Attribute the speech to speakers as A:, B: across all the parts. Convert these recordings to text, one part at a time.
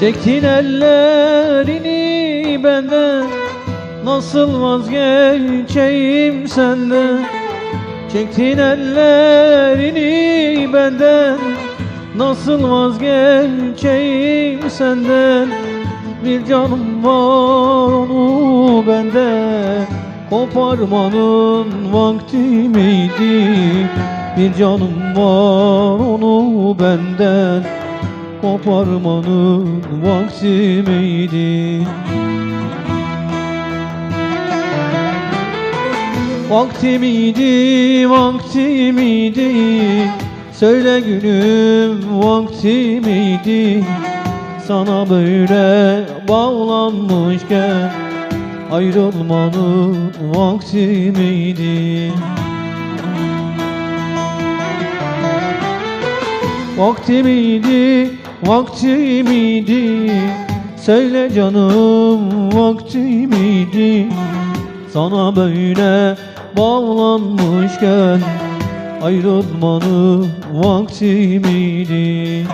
A: Çektin ellerini benden Nasıl vazgeçeyim senden? Çektin ellerini benden Nasıl vazgeçeyim senden? Bir canım var onu benden Koparmanın vakti miydi? Bir canım var onu benden Koparmanın vakti miydi? Vakti miydi, vakti miydi? Söyle gülüm vakti miydi? Sana böyle bağlanmışken Ayrılmanın vakti miydi? Vakti miydi, vakti miydi? Söyle canım vakti miydi? Sana böyle bağlanmışken Ayrılmanın vakti miydi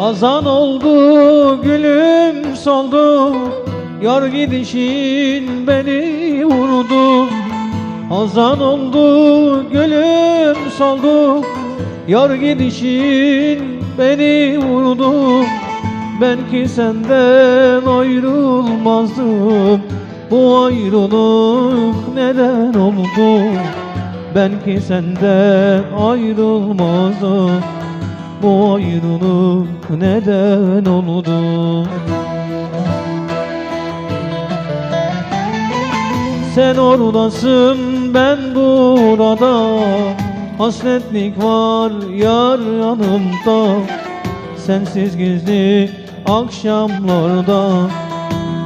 A: Azan oldu gülüm soldu Yar gidişin beni vurdu. Azan oldu gülüm soldu Yar gidişin beni vurdu. Ben ki senden ayrılmazdım Bu ayrılık neden oldu? Ben ki senden ayrılmazdım bu ayrılık neden oldu? Sen oradasın ben burada Hasretlik var yar yanımda Sensiz gizli akşamlarda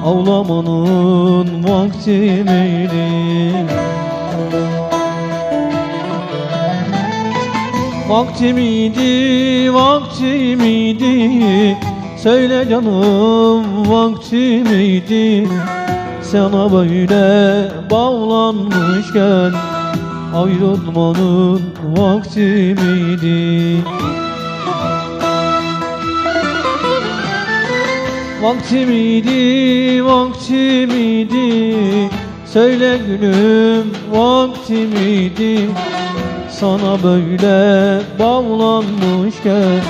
A: Ağlamanın vakti miydi? Vakti miydi, vakti miydi? Söyle canım vakti miydi? Sana böyle bağlanmışken Ayrılmanın vakti miydi? Vakti miydi, vakti miydi? Söyle gülüm vakti miydi sana böyle bağlanmışken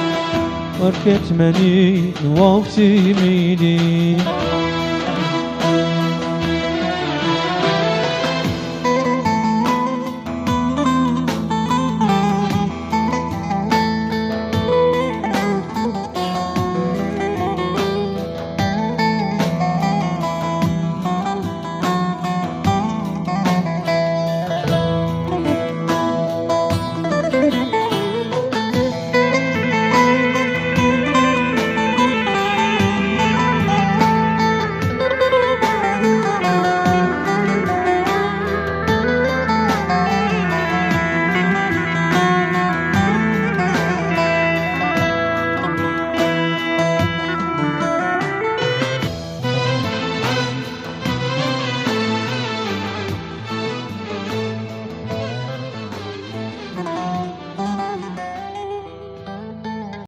A: Fark etmenin vakti miydi?